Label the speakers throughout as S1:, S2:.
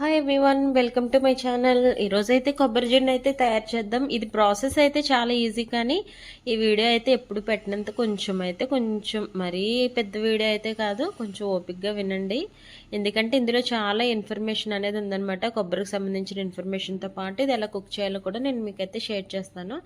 S1: Hi everyone welcome to my channel ఈరోజైతే కొబ్బరి జెండు అయితే తయారు చేద్దాం. ఇది ప్రాసెస్ అయితే చాలా ఈజీ కానీ ఈ వీడియో అయితే ఎప్పుడు పెట్టినంత కొంచెం అయితే కొంచెం మరీ పెద్ద వీడియో అయితే కాదు. కొంచెం ఓపిక్గా వినండి. ఎందుకంటే ఇందులో చాలా ఇన్ఫర్మేషన్ అనేది ఉందన్నమాట. కొబ్బరికి సంబంధించిన ఇన్ఫర్మేషన్తో పాటు ఇది ఎలా కుక్ చేయాలో కూడా నేను మీకైతే షేర్ చేస్తాను.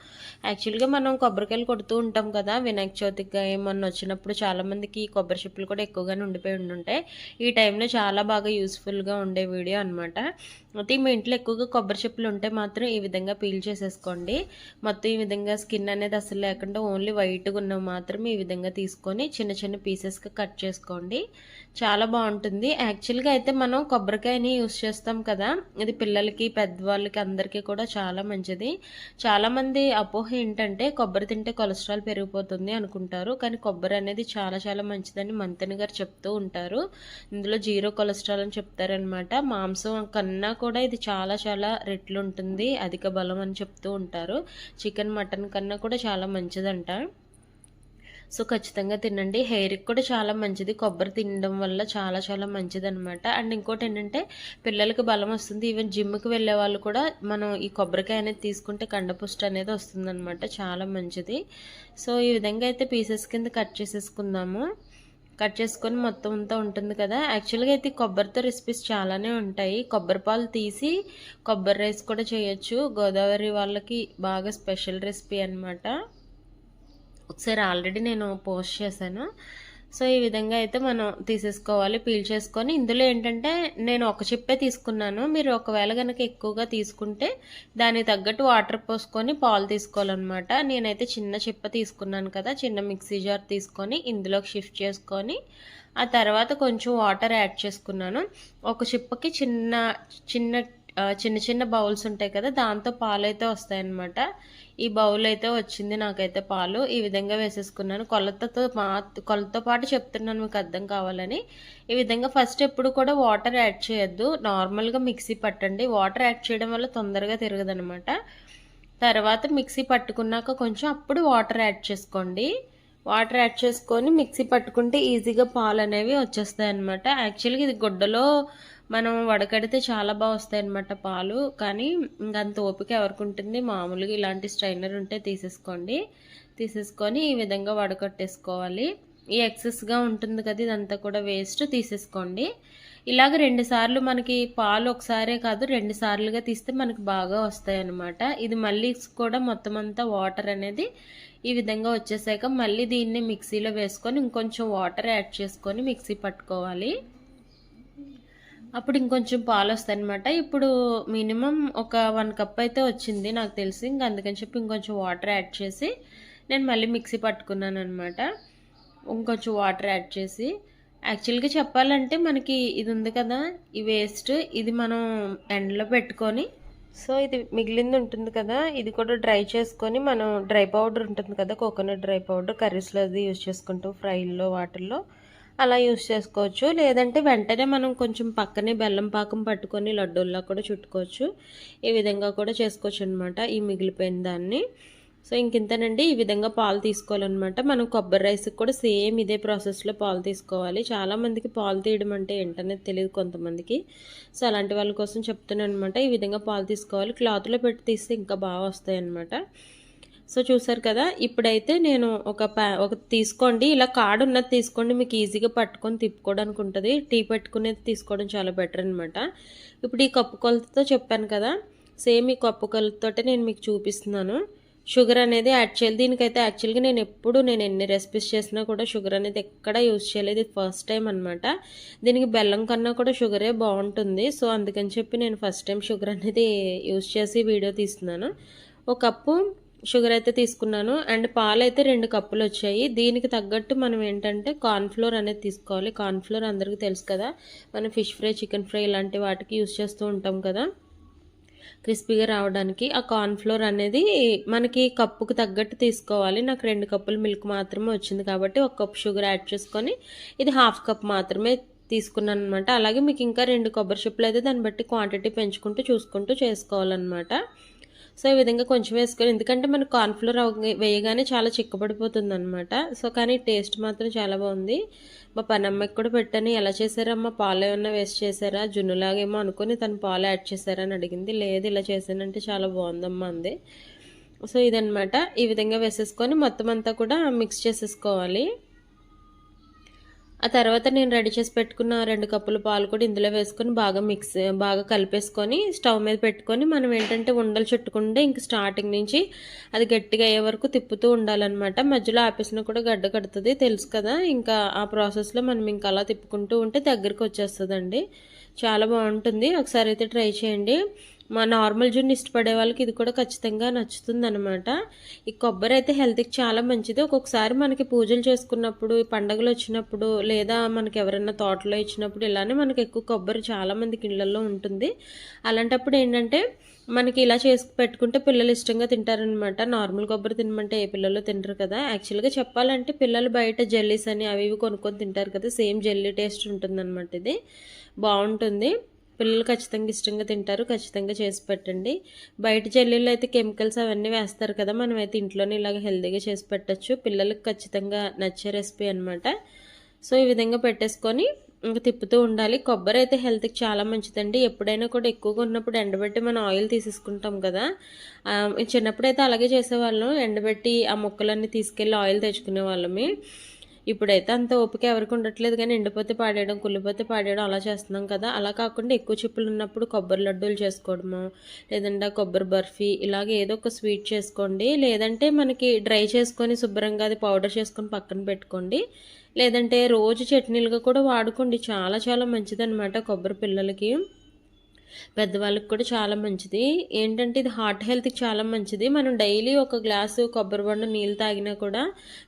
S1: యాక్చువల్గా మనం కొబ్బరికాయలు కొడుతూ ఉంటాం కదా. వినాయక చవితిగా ఏమన్నా వచ్చినప్పుడు చాలామందికి కొబ్బరి చిప్పులు కూడా ఎక్కువగానే ఉండిపోయి ఉండుంటాయి. ఈ టైంలో చాలా బాగా యూస్ఫుల్గా ఉండే వీడియో అనమాట అయితే మీ ఇంట్లో ఎక్కువగా కొబ్బరి చెప్పులు ఉంటే మాత్రం ఈ విధంగా పీల్ చేసేసుకోండి. మొత్తం ఈ విధంగా స్కిన్ అనేది అసలు లేకుండా ఓన్లీ వైట్గా ఉన్నవి మాత్రం ఈ విధంగా తీసుకొని చిన్న చిన్న పీసెస్గా కట్ చేసుకోండి. చాలా బాగుంటుంది. యాక్చువల్గా అయితే మనం కొబ్బరికాయని యూస్ చేస్తాం కదా. ఇది పిల్లలకి పెద్దవాళ్ళకి అందరికీ కూడా చాలా మంచిది. చాలామంది అపోహ ఏంటంటే కొబ్బరి తింటే కొలెస్ట్రాల్ పెరిగిపోతుంది అనుకుంటారు. కానీ కొబ్బరి అనేది చాలా చాలా మంచిదని మంతని గారు చెప్తూ ఉంటారు. ఇందులో జీరో కొలెస్ట్రాల్ అని చెప్తారనమాట. మాంసం కన్నా కూడా ఇది చాలా చాలా రెట్లు ఉంటుంది అధిక బలం అని చెప్తూ ఉంటారు. చికెన్ మటన్ కన్నా కూడా చాలా మంచిదంట. సో ఖచ్చితంగా తినండి. హెయిర్కి కూడా చాలా మంచిది. కొబ్బరి తినడం వల్ల చాలా చాలా మంచిది అనమాట అండ్ ఇంకోటి ఏంటంటే పిల్లలకి బలం వస్తుంది. ఈవెన్ జిమ్కి వెళ్ళే వాళ్ళు కూడా మనం ఈ కొబ్బరికాయ అనేది తీసుకుంటే కండపుష్టి అనేది వస్తుందన్నమాట. చాలా మంచిది. సో ఈ విధంగా అయితే పీసెస్ కింద కట్ చేసేసుకుందాము. కట్ చేసుకొని మొత్తం అంతా ఉంటుంది కదా. యాక్చువల్గా అయితే కొబ్బరితో రెసిపీస్ చాలానే ఉంటాయి. కొబ్బరి పాలు తీసి కొబ్బరి రైస్ కూడా చేయొచ్చు. గోదావరి వాళ్ళకి బాగా స్పెషల్ రెసిపీ అనమాట ఒకసారి ఆల్రెడీ నేను పోస్ట్ చేశాను. సో ఈ విధంగా అయితే మనం తీసేసుకోవాలి పీల్ చేసుకొని ఇందులో ఏంటంటే నేను ఒక చిప్పే తీసుకున్నాను. మీరు ఒకవేళ కనుక ఎక్కువగా తీసుకుంటే దానికి తగ్గట్టు వాటర్ పోసుకొని పాలు తీసుకోవాలన్నమాట. నేనైతే చిన్న చిప్ప తీసుకున్నాను కదా చిన్న మిక్సీ జార్ తీసుకొని ఇందులోకి షిఫ్ట్ చేసుకొని ఆ తర్వాత కొంచెం వాటర్ యాడ్ చేసుకున్నాను. ఒక చిప్పకి చిన్న చిన్న చిన్న చిన్న బౌల్స్ ఉంటాయి కదా దాంతో పాలు అయితే వస్తాయన్నమాట. ఈ బౌల్ అయితే వచ్చింది నాకైతే పాలు. ఈ విధంగా వేసేసుకున్నాను. కొలతతో మా కొలతతో పాటు చెప్తున్నాను మీకు అర్థం కావాలని. ఈ విధంగా ఫస్ట్ ఎప్పుడు కూడా వాటర్ యాడ్ చేయొద్దు. నార్మల్గా మిక్సీ పట్టండి. వాటర్ యాడ్ చేయడం వల్ల తొందరగా తిరగదనమాట తర్వాత మిక్సీ పట్టుకున్నాక కొంచెం అప్పుడు వాటర్ యాడ్ చేసుకోండి. వాటర్ యాడ్ చేసుకొని మిక్సీ పట్టుకుంటే ఈజీగా పాలు అనేవి వచ్చేస్తాయి అనమాట యాక్చువల్గా ఇది గుడ్డలో మనం వడకడితే చాలా బాగా వస్తాయి అనమాట పాలు. కానీ ఇంకంత ఓపిక ఎవరికి ఉంటుంది? మామూలుగా ఇలాంటి స్ట్రైనర్ ఉంటే తీసేసుకోండి. తీసేసుకొని ఈ విధంగా వడకట్టేసుకోవాలి. ఈ ఎక్సెస్గా ఉంటుంది కదా ఇదంతా కూడా వేస్ట్ తీసేసుకోండి. ఇలాగ రెండు సార్లు మనకి పాలు ఒకసారే కాదు రెండు సార్లుగా తీస్తే మనకి బాగా వస్తాయి అన్నమాట ఇది మళ్ళీ కూడా మొత్తం అంతా వాటర్ అనేది ఈ విధంగా వచ్చేసాక మళ్ళీ దీన్ని మిక్సీలో వేసుకొని ఇంకొంచెం వాటర్ యాడ్ చేసుకొని మిక్సీ పట్టుకోవాలి. అప్పుడు ఇంకొంచెం పాలు వస్తాయి అనమాట ఇప్పుడు మినిమం ఒక వన్ కప్ అయితే వచ్చింది నాకు తెలిసి. ఇంక అందుకని చెప్పి ఇంకొంచెం వాటర్ యాడ్ చేసి నేను మళ్ళీ మిక్సీ పట్టుకున్నాను అనమాట ఇంకొంచెం వాటర్ యాడ్ చేసి. యాక్చువల్గా చెప్పాలంటే మనకి ఇది ఉంది కదా ఈ వేస్ట్. ఇది మనం ఎండలో పెట్టుకొని సో ఇది మిగిలింది ఉంటుంది కదా ఇది కూడా డ్రై చేసుకొని మనం డ్రై పౌడర్ ఉంటుంది కదా కోకోనట్ డ్రై పౌడర్ కర్రీస్లో అది యూజ్ చేసుకుంటూ ఫ్రైల్లో వాటర్లో. అలా యూస్ చేసుకోవచ్చు. లేదంటే వెంటనే మనం కొంచెం పక్కనే బెల్లం పాకం పట్టుకొని లడ్డూల్లా కూడా చుట్టుకోవచ్చు. ఈ విధంగా కూడా చేసుకోవచ్చు అనమాట ఈ మిగిలిపోయిన దాన్ని. సో ఇంకింతనండి. ఈ విధంగా పాలు తీసుకోవాలన్నమాట. మనం కొబ్బరి రైస్కి కూడా సేమ్ ఇదే ప్రాసెస్లో పాలు తీసుకోవాలి. చాలామందికి పాలు తీయడం అంటే ఏంటనేది తెలియదు కొంతమందికి. సో అలాంటి వాళ్ళ కోసం చెప్తున్నాను అనమాట ఈ విధంగా పాలు తీసుకోవాలి. క్లాత్లో పెట్టి తీస్తే ఇంకా బాగా వస్తాయి అన్నమాట సో చూసారు కదా ఇప్పుడైతే నేను ఒక ప్యా ఒక తీసుకోండి ఇలా కార్డు ఉన్నది తీసుకోండి మీకు ఈజీగా పట్టుకొని తిప్పుకోవడానికి ఉంటుంది. టీ పెట్టుకునేది తీసుకోవడం చాలా బెటర్ అనమాట ఇప్పుడు ఈ కప్పు కొలతతో చెప్పాను కదా సేమ్ ఈ కప్పు కొలతతోటే నేను మీకు చూపిస్తున్నాను. షుగర్ అనేది యాడ్ చేయాలి. దీనికైతే యాక్చువల్గా నేను ఎప్పుడు నేను ఎన్ని రెసిపీస్ చేసినా కూడా షుగర్ అనేది ఎక్కడ యూజ్ చేయలేదు. ఫస్ట్ టైం అనమాట దీనికి బెల్లం కన్నా కూడా షుగరే బాగుంటుంది. సో అందుకని చెప్పి నేను ఫస్ట్ టైం షుగర్ అనేది యూజ్ చేసి వీడియో తీస్తున్నాను. ఒక కప్పు షుగర్ అయితే తీసుకున్నాను. అండ్ పాలు అయితే రెండు కప్పులు వచ్చాయి దీనికి తగ్గట్టు మనం ఏంటంటే కార్న్ఫ్లోర్ అనేది తీసుకోవాలి. కార్న్ఫ్లోర్ అందరికీ తెలుసు కదా. మనం ఫిష్ ఫ్రై చికెన్ ఫ్రై ఇలాంటి వాటికి యూస్ చేస్తూ ఉంటాం కదా. క్రిస్పీగా రావడానికి ఆ కార్న్ఫ్లోర్ అనేది మనకి కప్పుకు తగ్గట్టు తీసుకోవాలి. నాకు రెండు కప్పులు మిల్క్ మాత్రమే వచ్చింది కాబట్టి ఒక కప్ షుగర్ యాడ్ చేసుకొని ఇది హాఫ్ కప్ మాత్రమే తీసుకున్నాను అనమాట అలాగే మీకు ఇంకా రెండు కొబ్బరి చెప్పులు అయితే దాన్ని బట్టి క్వాంటిటీ పెంచుకుంటూ చూసుకుంటూ చేసుకోవాలన్నమాట. సో ఈ విధంగా కొంచెం వేసుకొని ఎందుకంటే మనకు కార్న్ఫ్లోర్ వేయగానే చాలా చిక్కబడిపోతుంది అనమాట సో కానీ టేస్ట్ మాత్రం చాలా బాగుంది. మా పనమ్మకి కూడా పెట్టాను. ఎలా చేశారమ్మా? పాలు ఏమన్నా వేస్ట్ చేశారా? జున్నులాగేమో అనుకుని తను పాలు యాడ్ చేశారని అడిగింది. లేదు ఇలా చేశానంటే చాలా బాగుందమ్మా అంది. సో ఇదనమాట ఈ విధంగా వేసేసుకొని మొత్తం అంతా కూడా మిక్స్ చేసేసుకోవాలి. ఆ తర్వాత నేను రెడీ చేసి పెట్టుకున్న రెండు కప్పుల పాలు కూడా ఇందులో వేసుకొని బాగా మిక్స్ బాగా కలిపేసుకొని స్టవ్ మీద పెట్టుకొని మనం ఏంటంటే ఉండలు చుట్టుకుంటే ఇంక స్టార్టింగ్ నుంచి అది గట్టిగా అయ్యే వరకు తిప్పుతూ ఉండాలన్నమాట. మధ్యలో ఆపేసినా కూడా గడ్డ కడుతుంది తెలుసు కదా? ఇంకా ఆ ప్రాసెస్లో మనం ఇంకా అలా తిప్పుకుంటూ ఉంటే దగ్గరికి వచ్చేస్తుందండి. చాలా బాగుంటుంది. ఒకసారి అయితే ట్రై చేయండి. మా నార్మల్ జున్ను ఇష్టపడే వాళ్ళకి ఇది కూడా ఖచ్చితంగా నచ్చుతుంది అనమాట ఈ కొబ్బరి అయితే హెల్త్కి చాలా మంచిది. ఒక్కొక్కసారి మనకి పూజలు చేసుకున్నప్పుడు పండగలు వచ్చినప్పుడు లేదా మనకి ఎవరైనా తోటలో ఇచ్చినప్పుడు ఇలానే మనకి ఎక్కువ కొబ్బరి చాలామందికి ఇళ్ళలో ఉంటుంది. అలాంటప్పుడు ఏంటంటే మనకి ఇలా చేసి పెట్టుకుంటే పిల్లలు ఇష్టంగా తింటారనమాట నార్మల్ కొబ్బరి తినమంటే ఏ పిల్లలు తింటారు కదా. యాక్చువల్గా చెప్పాలంటే పిల్లలు బయట జెల్లీస్ అని అవి ఇవి కొనుక్కొని తింటారు కదా. సేమ్ జెల్లీ టేస్ట్ ఉంటుందన్నమాట ఇది. బాగుంటుంది. పిల్లలు ఖచ్చితంగా ఇష్టంగా తింటారు ఖచ్చితంగా చేసి పెట్టండి. బయట చెల్లెళ్ళు అయితే కెమికల్స్ అవన్నీ వేస్తారు కదా మనం అయితే ఇంట్లోనే ఇలాగ హెల్తీగా చేసి పెట్టచ్చు. పిల్లలకు ఖచ్చితంగా నచ్చే రెసిపీ అనమాట సో ఈ విధంగా పెట్టేసుకొని ఇంకా తిప్పుతూ ఉండాలి. కొబ్బరి అయితే హెల్త్కి చాలా మంచిదండి. ఎప్పుడైనా కూడా ఎక్కువగా ఉన్నప్పుడు ఎండబెట్టి మనం ఆయిల్ తీసేసుకుంటాం కదా చిన్నప్పుడు అయితే అలాగే చేసేవాళ్ళం. ఎండబెట్టి ఆ మొక్కలన్నీ తీసుకెళ్ళి ఆయిల్ తెచ్చుకునే వాళ్ళమే ఇప్పుడైతే అంత ఓపిక ఎవరికి ఉండట్లేదు కానీ ఎండిపోతే పాడేయడం కుళ్ళిపోతే పాడేయడం అలా చేస్తున్నాం కదా. అలా కాకుండా ఎక్కువ చిప్పులు ఉన్నప్పుడు కొబ్బరి లడ్డూలు చేసుకోవడము లేదంటే కొబ్బరి బర్ఫీ ఇలాగ ఏదో ఒక స్వీట్ చేసుకోండి. లేదంటే మనకి డ్రై చేసుకొని శుభ్రంగా అది పౌడర్ చేసుకొని పక్కన పెట్టుకోండి. లేదంటే రోజు చట్నీలుగా కూడా వాడుకోండి. చాలా చాలా మంచిదన్నమాట కొబ్బరి పిల్లలకి. పెద్దవాళ్ళకి కూడా చాలా మంచిది. ఏంటంటే ఇది హార్ట్ హెల్త్కి చాలా మంచిది. మనం డైలీ ఒక గ్లాసు కొబ్బరి బండు నీళ్ళు తాగినా కూడా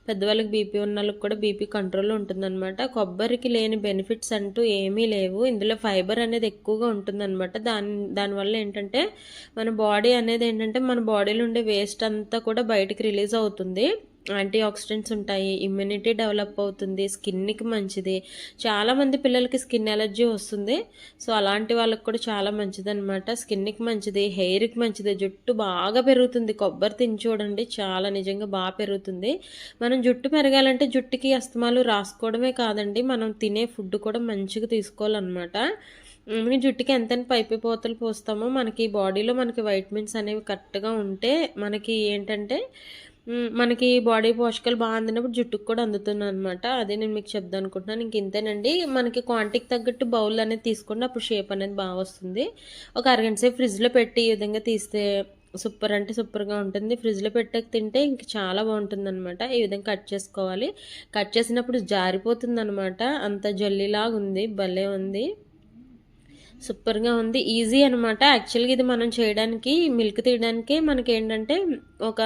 S1: పెద్దవాళ్ళకి బీపీ ఉన్న వాళ్ళకి కూడా బీపీ కంట్రోల్ ఉంటుందన్నమాట. కొబ్బరికి లేని బెనిఫిట్స్ అంటూ ఏమీ లేవు. ఇందులో ఫైబర్ అనేది ఎక్కువగా ఉంటుందన్నమాట. దాని దానివల్ల ఏంటంటే మన బాడీ అనేది ఏంటంటే మన బాడీలో ఉండే వేస్ట్ అంతా కూడా బయటికి రిలీజ్ అవుతుంది. యాంటీ ఆక్సిడెంట్స్ ఉంటాయి ఇమ్యూనిటీ డెవలప్ అవుతుంది స్కిన్కి మంచిది. చాలామంది పిల్లలకి స్కిన్ ఎలర్జీ వస్తుంది. సో అలాంటి వాళ్ళకి కూడా చాలా మంచిది అనమాట స్కిన్కి మంచిది హెయిర్కి మంచిది. జుట్టు బాగా పెరుగుతుంది. కొబ్బరి తిని చూడండి చాలా నిజంగా బాగా పెరుగుతుంది. మనం జుట్టు పెరగాలంటే జుట్టుకి అస్తమాలు రాసుకోవడమే కాదండి. మనం తినే ఫుడ్ కూడా మంచిగా తీసుకోవాలన్నమాట. జుట్టుకి ఎంత పైపి పోతలు పోస్తామో మనకి బాడీలో మనకి వైటమిన్స్ అనేవి కరెక్ట్గా ఉంటే మనకి ఏంటంటే మనకి బాడీ పోషకాలు బాగా అందినప్పుడు జుట్టుకు కూడా అందుతుంది అనమాట అదే నేను మీకు చెప్దాం అనుకుంటున్నాను. ఇంక ఇంతేనండి. మనకి క్వాంటిటీకి తగ్గట్టు బౌల్ అనేది తీసుకుంటే అప్పుడు షేప్ అనేది బాగా వస్తుంది. ఒక అరగంట సేపు ఫ్రిడ్జ్లో పెట్టి ఈ విధంగా తీస్తే సూపర్ అంటే సూపర్గా ఉంటుంది. ఫ్రిడ్జ్లో పెట్టక తింటే ఇంక చాలా బాగుంటుంది అనమాట ఈ విధంగా కట్ చేసుకోవాలి. కట్ చేసినప్పుడు జారిపోతుంది అనమాట అంత జల్లీలాగా ఉంది. భలే ఉంది. సూపర్గా ఉంది. ఈజీ అనమాట యాక్చువల్గా ఇది మనం చేయడానికి మిల్క్ తీయడానికి మనకి ఏంటంటే ఒక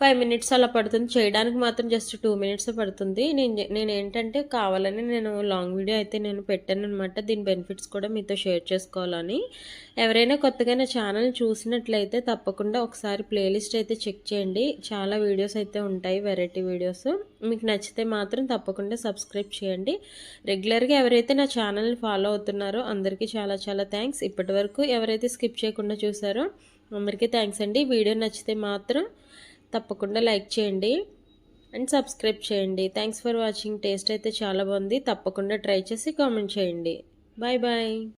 S1: ఫైవ్ మినిట్స్ అలా పడుతుంది. చేయడానికి మాత్రం జస్ట్ టూ మినిట్స్ పడుతుంది. నేను నేను ఏంటంటే కావాలని నేను లాంగ్ వీడియో అయితే నేను పెట్టాను అనమాట దీని బెనిఫిట్స్ కూడా మీతో షేర్ చేసుకోవాలని. ఎవరైనా కొత్తగా నా ఛానల్ చూసినట్లయితే తప్పకుండా ఒకసారి ప్లేలిస్ట్ అయితే చెక్ చేయండి. చాలా వీడియోస్ అయితే ఉంటాయి వెరైటీ వీడియోస్. మీకు నచ్చితే మాత్రం తప్పకుండా సబ్స్క్రైబ్ చేయండి. రెగ్యులర్గా ఎవరైతే నా ఛానల్ని ఫాలో అవుతున్నారో అందరికీ చాలా చాలా థ్యాంక్స్. ఇప్పటి ఎవరైతే స్కిప్ చేయకుండా చూసారో అందరికీ థ్యాంక్స్ అండి. వీడియో నచ్చితే మాత్రం తప్పకుండా లైక్ చేయండి అండ్ సబ్స్క్రైబ్ చేయండి. థ్యాంక్స్ ఫర్ వాచింగ్ టేస్ట్ అయితే చాలా బాగుంది. తప్పకుండా ట్రై చేసి కామెంట్ చేయండి. Bye bye